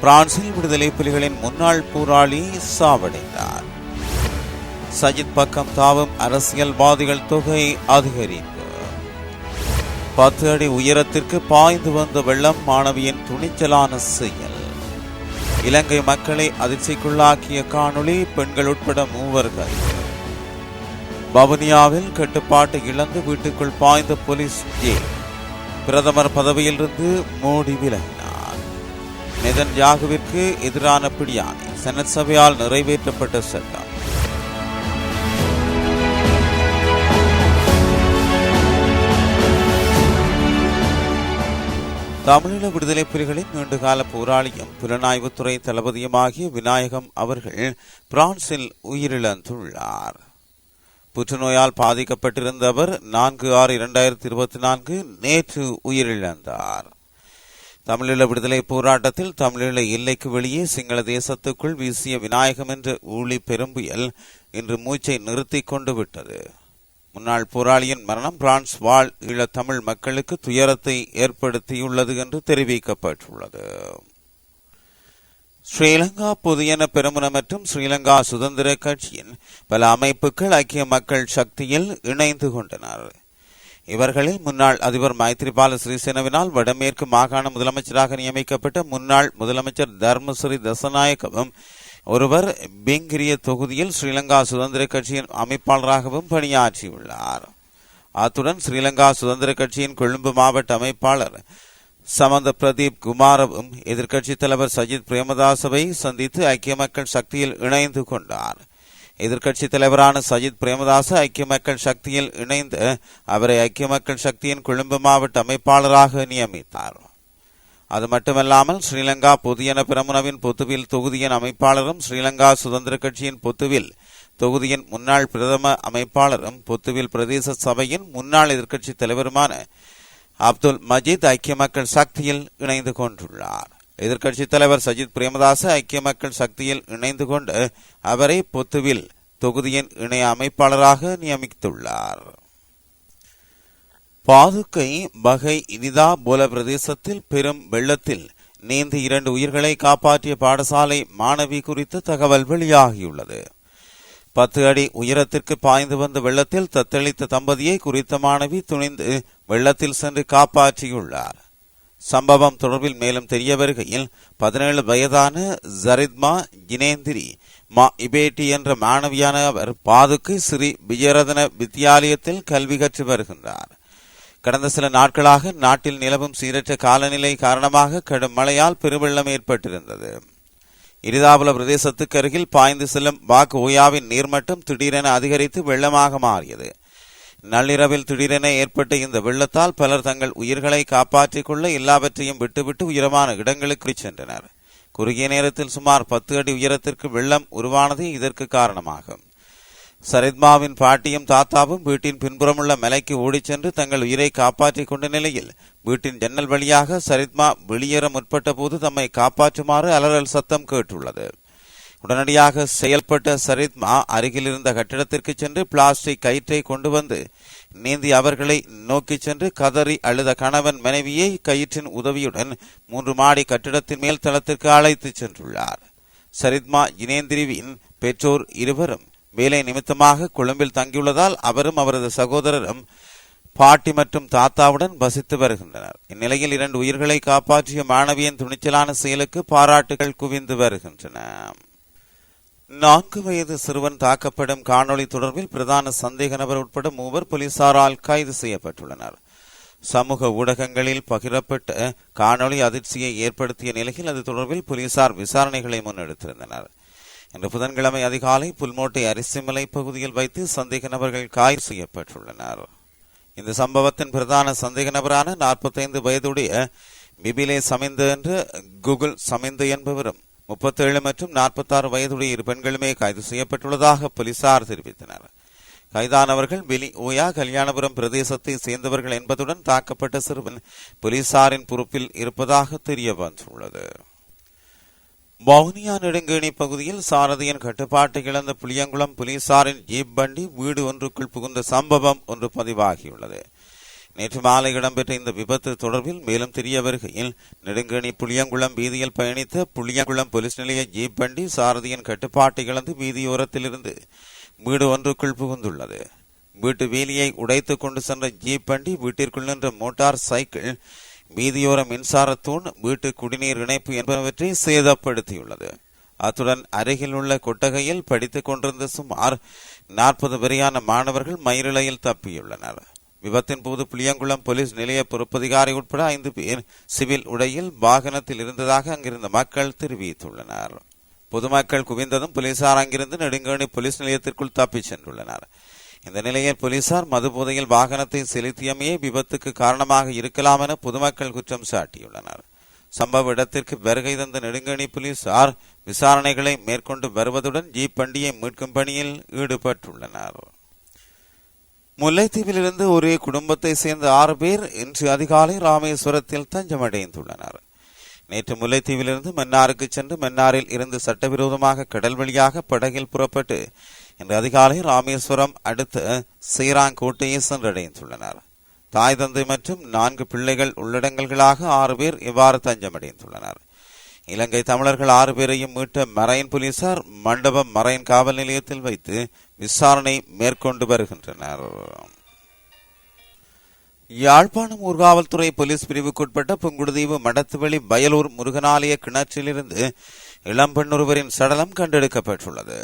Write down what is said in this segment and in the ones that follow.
பிரான்சில் விடுதலை புலிகளின் முன்னாள் போராளி சாவடைந்தார் சஜித் பக்கம் தாவும் அரசியல்வாதிகள் தொகை அதிகரிப்பு. பத்து அடி உயரத்திற்கு பாய்ந்து வந்த வெள்ளம் மாணவியின் துணிச்சலான செயல். இலங்கை மக்களை அதிர்ச்சிக்குள்ளாக்கிய காணொளி பெண்கள் உட்பட மூவர்கள். வவுனியாவில் கட்டுப்பாட்டு இழந்து வீட்டுக்குள் பாய்ந்த போலீஸ் ஜே பிரதமர் பதவியிலிருந்து மோடி விலகினார் நிதன் யாகுவிற்கு எதிரான பிடியாணை. செனட் சபையால் நிறைவேற்றப்பட்ட சட்டம். தமிழீழ விடுதலை புலிகளின் நீண்டகால போராளியும் புலனாய்வுத்துறை தளபதியுமாகிய விநாயகம் அவர்கள் பிரான்சில் உயிரிழந்துள்ளார். புற்றுநோயால் பாதிக்கப்பட்டிருந்த அவர் நான்கு ஆறு இரண்டாயிரத்தி இருபத்தி நான்கு நேற்று உயிரிழந்தார். தமிழீழ விடுதலை போராட்டத்தில் தமிழீழ எல்லைக்கு வெளியே சிங்கள தேசத்துக்குள் வீசிய விநாயகம் என்ற ஊழி பெரும்புயல் இன்று மூச்சை நிறுத்தி கொண்டு விட்டது. முன்னாள் போராளியின் மரணம் பிரான்ஸ் வாழ் ஈழத்தமிழ் மக்களுக்கு துயரத்தை ஏற்படுத்தியுள்ளது என்று தெரிவிக்கப்பட்டுள்ளது. ஸ்ரீலங்கா புதியன பெருமுன மற்றும் ஸ்ரீலங்கா சுதந்திர கட்சியின் பல அமைப்புகள் ஐக்கிய மக்கள் சக்தியில் இணைந்து கொண்டனர். இவர்களில் முன்னாள் அதிபர் மைத்ரிபால சிறிசேனவினால் வடமேற்கு மாகாண முதலமைச்சராக நியமிக்கப்பட்ட முன்னாள் முதலமைச்சர் தர்மஸ்ரீ தசநாயகவும் ஒருவர் பெங்கிரிய தொகுதியில் ஸ்ரீலங்கா சுதந்திர கட்சியின் அமைப்பாளராகவும் பணியாற்றியுள்ளார். அத்துடன் ஸ்ரீலங்கா சுதந்திர கட்சியின் கொழும்பு மாவட்ட அமைப்பாளர் சமந்த பிரதீப் குமாரவும் எதிர்க்கட்சித் தலைவர் சஜித் பிரேமதாசவை சந்தித்து ஐக்கிய மக்கள் சக்தியில் இணைந்து கொண்டார். எதிர்க்கட்சித் தலைவரான சஜித் பிரேமதாச ஐக்கிய மக்கள் சக்தியில் இணைந்து அவரை ஐக்கிய மக்கள் சக்தியின் கொழும்பு மாவட்ட அமைப்பாளராக நியமித்தார். அது மட்டுமல்லாமல் ஸ்ரீலங்கா பொதுயன பிரமுனவின் பொத்துவில் தொகுதியின் அமைப்பாளரும் ஸ்ரீலங்கா சுதந்திர கட்சியின் பொத்துவில் தொகுதியின் முன்னாள் பிரதம அமைப்பாளரும் பொத்துவில் பிரதேச சபையின் முன்னாள் எதிர்க்கட்சி தலைவருமான அப்துல் மஜீத் ஐக்கிய மக்கள் சக்தியில் இணைந்து கொண்டுள்ளார். எதிர்க்கட்சி தலைவர் சஜித் பிரேமதாச ஐக்கிய மக்கள் சக்தியில் இணைந்து கொண்டு அவரை பொத்துவில் தொகுதியின் இணைய அமைப்பாளராக நியமித்துள்ளார். பாதுகை பகை இனிதா போல பிரதேசத்தில் பெரும் வெள்ளத்தில் நீந்தி இரண்டு உயிர்களை காப்பாற்றிய பாடசாலை மாணவி குறித்து தகவல் வெளியாகியுள்ளது. பத்து அடி உயரத்திற்கு பாய்ந்து வந்த வெள்ளத்தில் தத்தளித்த தம்பதியை குறித்த மாணவி துணிந்து வெள்ளத்தில் சென்று காப்பாற்றியுள்ளார். சம்பவம் தொடர்பில் மேலும் தெரிய வருகையில் பதினேழு வயதான ஜரித்மா ஜினேந்திரி மா இபேட்டி என்ற மாணவியான அவர் பாதுக்கு ஸ்ரீ விஜயரதன வித்தியாலயத்தில் கல்வி கற்று வருகின்றார். கடந்த சில நாட்களாக நாட்டில் நிலவும் சீரற்ற காலநிலை காரணமாக கடும் மழையால் பெருவெள்ளம் ஏற்பட்டிருந்தது. இரிதாபுல பிரதேசத்துக்கு அருகில் பாய்ந்து செல்லும் வாக்கு ஓயாவின் நீர்மட்டம் திடீரென அதிகரித்து வெள்ளமாக மாறியது. நள்ளிரவில் திடீரென ஏற்பட்ட இந்த வெள்ளத்தால் பலர் தங்கள் உயிர்களை காப்பாற்றிக் கொள்ள எல்லாவற்றையும் விட்டுவிட்டு உயரமான இடங்களுக்கு சென்றனர். குறுகிய நேரத்தில் சுமார் பத்து அடி உயரத்திற்கு வெள்ளம் உருவானது இதற்கு காரணமாகும். சரித்மாவின் பாட்டியும் தாத்தாவும் வீட்டின் பின்புறமுள்ள மலைக்கு ஓடிச் சென்று தங்கள் உயிரை காப்பாற்றிக் கொண்ட நிலையில் வீட்டின் ஜன்னல் வழியாக சரித்மா வெளியேற முற்பட்ட போது தம்மை காப்பாற்றுமாறு அலறல் சத்தம் கேட்டுள்ளது. உடனடியாக செயல்பட்ட சரித்மா அருகில் இருந்த கட்டிடத்திற்கு சென்று பிளாஸ்டிக் கயிற்றை கொண்டு வந்து நீந்தி அவர்களை நோக்கி சென்று கதறி அழுத கணவன் மனைவியை கயிற்றின் உதவியுடன் மூன்று மாடி கட்டிடத்தின் மேல் தளத்திற்கு அழைத்துச் சென்றுள்ளார். சரித்மா இனேந்திரிவின் பெற்றோர் இருவரும் வேலை நிமித்தமாக கொழும்பில் தங்கியுள்ளதால் அவரும் அவரது சகோதரரும் பாட்டி மற்றும் தாத்தாவுடன் வசித்து வருகின்றனர். இந்நிலையில் இரண்டு உயிர்களை காப்பாற்றிய மாணவியின் துணிச்சலான செயலுக்கு பாராட்டுகள் குவிந்து வருகின்றன. நான்கு வயது சிறுவன் தாக்கப்படும் காணொளி தொடர்பில் பிரதான சந்தேக நபர் உட்பட மூவர் போலீசாரால் கைது செய்யப்பட்டுள்ளனர். சமூக ஊடகங்களில் பகிரப்பட்ட காணொளி அதிர்ச்சியை ஏற்படுத்திய நிலையில் அது தொடர்பில் போலீசார் விசாரணைகளை முன்னெடுத்திருந்தனர். இன்று புதன்கிழமை அதிகாலை புல்மோட்டை அரிசிமலை பகுதியில் வைத்து சந்தேக நபர்கள் கைது செய்யப்பட்டுள்ளனர். இந்த சம்பவத்தின் பிரதான சந்தேக நபரான நாற்பத்தைந்து வயதுடைய பிபிலே சமிந்து என்று கூகுள் சமிந்து என்பவரும் முப்பத்தேழு மற்றும் நாற்பத்தாறு வயதுடைய இரு பெண்களுமே கைது செய்யப்பட்டுள்ளதாக போலீசார் தெரிவித்தனர். கைதானவர்கள் வெளி ஓயா கல்யாணபுரம் பிரதேசத்தை சேர்ந்தவர்கள் என்பதுடன் தாக்கப்பட்ட சிறுவன் போலீசாரின் பொறுப்பில் இருப்பதாக தெரிய வந்துள்ளது. வவுனியா நெடுங்கேணி பகுதியில் சாரதியின் கட்டுப்பாட்டை இழந்த புளியங்குளம் போலீசாரின் ஜீப் வண்டி வீடு ஒன்றுக்குள் புகுந்த சம்பவம் ஒன்று பதிவாகியுள்ளது. நேற்று மாலை இடம்பெற்ற இந்த விபத்து தொடர்பில் மேலும் தெரிய வருகையில் நெடுங்கணி புளியங்குளம் வீதியில் பயணித்த புளியங்குளம் போலீஸ் நிலைய ஜீப் வண்டி சாரதியின் கட்டுப்பாட்டை இழந்து வீதியோரத்திலிருந்து வீடு ஒன்றுக்குள் புகுந்துள்ளது. வீட்டு வேலியை உடைத்துக் கொண்டு சென்ற ஜீப் வண்டி வீட்டிற்குள் நின்ற மோட்டார் சைக்கிள் வீதியோர மின்சார தூண் வீட்டு குடிநீர் இணைப்பு என்பவற்றை சேதப்படுத்தியுள்ளது. அத்துடன் அருகில் உள்ள கொட்டகையில் படித்துக் கொண்டிருந்த சுமார் நாற்பது வரையான மாணவர்கள் மயிரிழையில் தப்பியுள்ளனர். விபத்தின் போது புளியங்குளம் போலீஸ் நிலைய பொறுப்பதிகாரி உட்பட ஐந்து பேர் சிவில் உடையில் வாகனத்தில் இருந்ததாக அங்கிருந்த மக்கள் தெரிவித்துள்ளனர். பொதுமக்கள் குவிந்ததும் போலீசார் அங்கிருந்து நெடுங்கணி போலீஸ் நிலையத்திற்குள் தப்பிச் சென்றுள்ளனர். இந்த நிலையில் போலீசார் மது போதையில் வாகனத்தை செலுத்தியமையே விபத்துக்கு காரணமாக இருக்கலாம் என பொதுமக்கள் குற்றம் சாட்டியுள்ளனர். சம்பவ இடத்திற்கு வருகை தந்த நெடுங்கணி போலீசார் விசாரணைகளை மேற்கொண்டு வருவதுடன் ஜீப் வண்டியை மீட்கும் பணியில் ஈடுபட்டுள்ளனர். முல்லைத்தீவிலிருந்து ஒரே குடும்பத்தை சேர்ந்த ஆறு பேர் இன்று அதிகாலை ராமேஸ்வரத்தில் தஞ்சமடைந்துள்ளனர். நேற்று முல்லைத்தீவிலிருந்து மன்னாருக்கு சென்று மன்னாரில் இருந்து சட்டவிரோதமாக கடல் வழியாக படகில் புறப்பட்டு இன்று அதிகாலை ராமேஸ்வரம் அடுத்த சீராங்கோட்டையை சென்றடைந்துள்ளனர். தாய் தந்தை மற்றும் நான்கு பிள்ளைகள் உள்ளடங்கல்களாக ஆறு பேர் இவ்வாறு தஞ்சமடைந்துள்ளனர். இலங்கை தமிழர்கள் ஆறு பேரையும் மீட்ட மரைன் போலீசார் மண்டபம் மரைன் காவல் நிலையத்தில் வைத்து விசாரணை மேற்கொண்டு வருகின்றனர். யாழ்ப்பாணம் ஊர்காவல்துறை போலீஸ் பிரிவுக்குட்பட்ட புங்குடுதீவு மடத்துவெளி வயலூர் முருகனாலய கிணற்றிலிருந்து இளம்பெண் ஒருவரின் சடலம் கண்டெடுக்கப்பட்டுள்ளது.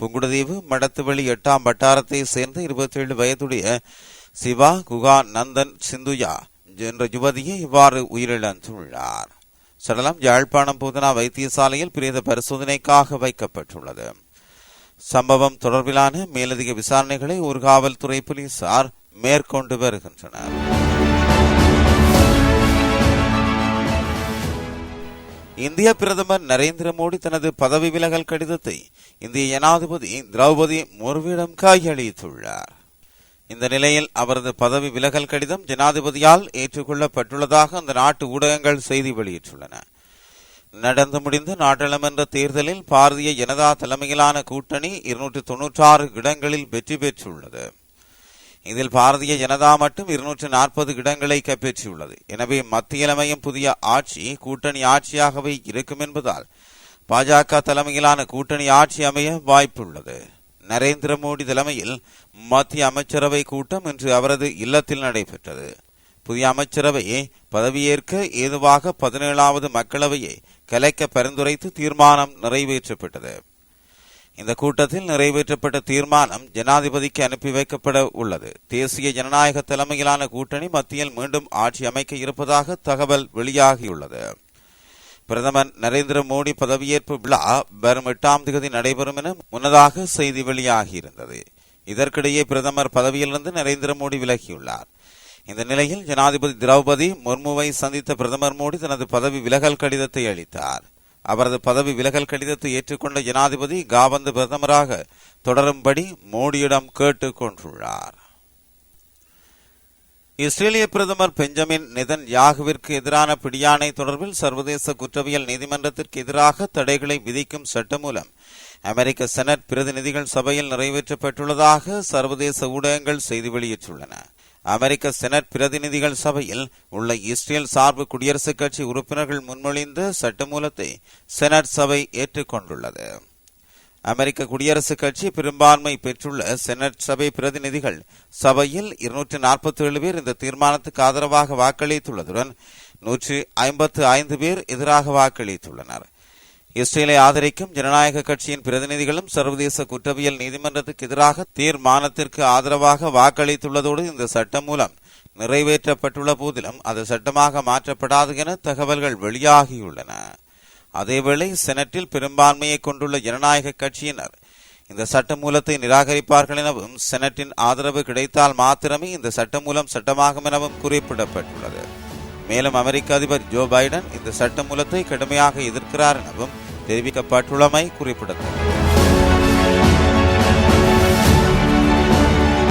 புங்குடுதீவு மடத்துவெளி எட்டாம் வட்டாரத்தை சேர்ந்த இருபத்தி ஏழு வயதுடைய சிவா குகா நந்தன் சிந்துயா என்ற யுவதியை இவ்வாறு உயிரிழந்துள்ளார். சடலம் யாழ்ப்பாணம் பூதனா வைத்தியசாலையில் பிரேத பரிசோதனைக்காக வைக்கப்பட்டுள்ளது. சம்பவம் தொடர்பிலான மேலதிக விசாரணைகளை ஊர்காவல்துறை போலீசார் மேற்கொண்டு வருகின்றனர். இந்திய பிரதமர் நரேந்திர மோடி தனது பதவி விலகல் கடிதத்தை இந்திய ஜனாதிபதி திரௌபதி முர்முவிடம் கையளித்துள்ளார். இந்த நிலையில் அவரது பதவி விலகல் கடிதம் ஜனாதிபதியால் ஏற்றுக்கொள்ளப்பட்டுள்ளதாக அந்த நாட்டு ஊடகங்கள் செய்தி வெளியிட்டுள்ளன. நடந்து முடிந்த நாடாளுமன்ற தேர்தலில் பாரதிய ஜனதா தலைமையிலான கூட்டணி இருநூற்றி தொன்னூற்றாறு இடங்களில் வெற்றி பெற்றுள்ளது. இதில் பாரதிய ஜனதா மட்டும் இருநூற்று நாற்பது இடங்களை கைப்பற்றியுள்ளது. எனவே மத்தியிலமையும் புதிய ஆட்சி கூட்டணி ஆட்சியாகவே இருக்கும் என்பதால் பாஜக தலைமையிலான கூட்டணி ஆட்சி அமைய வாய்ப்புள்ளது. நரேந்திர மோடி தலைமையில் மத்திய அமைச்சரவை கூட்டம் இன்று அவரது இல்லத்தில் நடைபெற்றது. புதிய அமைச்சரவையை பதவியேற்க ஏதுவாக பதினேழாவது மக்களவையை கலைக்க பரிந்துரைத்து தீர்மானம் நிறைவேற்றப்பட்டது. இந்த கூட்டத்தில் நிறைவேற்றப்பட்ட தீர்மானம் ஜனாதிபதிக்கு அனுப்பி வைக்கப்பட உள்ளது. தேசிய ஜனநாயக தலைமையிலான கூட்டணி மத்தியில் மீண்டும் ஆட்சி அமைக்க இருப்பதாக தகவல் வெளியாகியுள்ளது. பிரதமர் நரேந்திர மோடி பதவியேற்பு விழா வரும் எட்டாம் தேதி நடைபெறும் என முன்னதாக செய்தி வெளியாகியிருந்தது. இதற்கிடையே பிரதமர் பதவியிலிருந்து நரேந்திர மோடி விலகியுள்ளார். இந்த நிலையில் ஜனாதிபதி திரௌபதி முர்முவை சந்தித்த பிரதமர் மோடி தனது பதவி விலகல் கடிதத்தை அளித்தார். அவரது பதவி விலகல் கடிதத்தை ஏற்றுக்கொண்ட ஜனாதிபதி காபந்து பிரதமராக தொடரும்படி மோடியிடம் கேட்டுக் கொண்டுள்ளார் இஸ்ரேலிய பிரதமர் பெஞ்சமின் நிதன் யாகுவிற்கு எதிரான பிடியாணை தொடர்பில் சர்வதேச குற்றவியல் நீதிமன்றத்திற்கு எதிராக தடைகளை விதிக்கும் சட்டம் மூலம் அமெரிக்க செனட் பிரதிநிதிகள் சபையில் நிறைவேற்றப்பட்டுள்ளதாக சர்வதேச ஊடகங்கள் செய்தி வெளியிட்டுள்ளன. அமெரிக்க செனட் பிரதிநிதிகள் சபையில் உள்ள இஸ்ரேல் சார்பு குடியரசுக் கட்சி உறுப்பினர்கள் முன்மொழிந்த சட்டமூலத்தை செனட் சபை ஏற்றுக்கொண்டுள்ளது. அமெரிக்க குடியரசுக் கட்சி பெரும்பான்மை பெற்றுள்ள செனட் சபை பிரதிநிதிகள் சபையில் இருநூற்றி நாற்பத்தி ஏழு பேர் இந்த தீர்மானத்துக்கு ஆதரவாக வாக்களித்துள்ளதுடன் நூற்றி ஐம்பத்து ஐந்து பேர் எதிராக வாக்களித்துள்ளனர். இஸ்ரேலை ஆதரிக்கும் ஜனநாயக கட்சியின் பிரதிநிதிகளும் சர்வதேச குற்றவியல் நீதிமன்றத்துக்கு எதிராக தீர்மானத்திற்கு ஆதரவாக வாக்களித்துள்ளதோடு இந்த சட்டம் மூலம் நிறைவேற்றப்பட்டுள்ள போதிலும் அது சட்டமாக மாற்றப்படாது என தகவல்கள் வெளியாகியுள்ளன. அதேவேளை செனட்டில் பெரும்பான்மையை கொண்டுள்ள ஜனநாயக கட்சியினர் இந்த சட்ட மூலத்தை நிராகரிப்பார்கள் எனவும் செனட்டின் ஆதரவு கிடைத்தால் மாத்திரமே இந்த சட்டமூலம் சட்டமாகும் எனவும் குறிப்பிடப்பட்டுள்ளது. மேலும் அமெரிக்க அதிபர் ஜோ பைடன் இந்த சட்டமூலத்தை கடுமையாக எதிர்க்கிறார் எனவும் தெரிவிக்கப்பட்டுள்ளமை குறிப்பிடத்தக்கது.